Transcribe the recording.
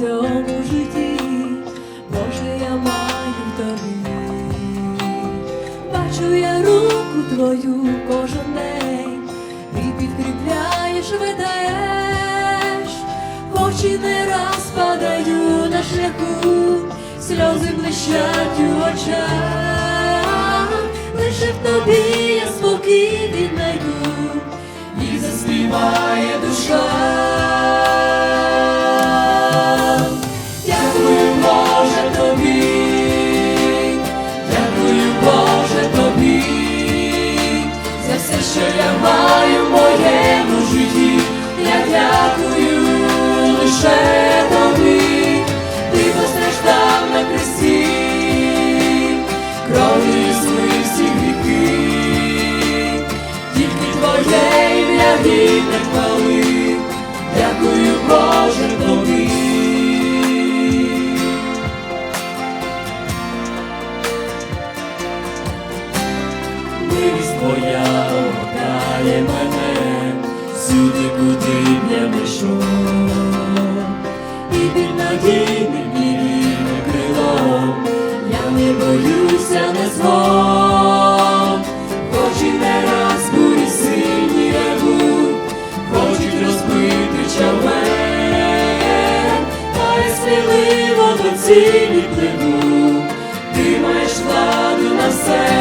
цьому житті, Боже, я маю тобі. Бачу я руку твою кожен день, ти підкріпляєш, видаєш, хоч і не раз падаю на шляху, сльози блищать у очах, лише в тобі я спокій віднайду, і заспіває гідне хвали, дякую, Боже, тобі. Милість твоя огортає мене всюди, куди б я не йшов. І під надійним сміливо до цілі пливу, ти маєш владу на себе.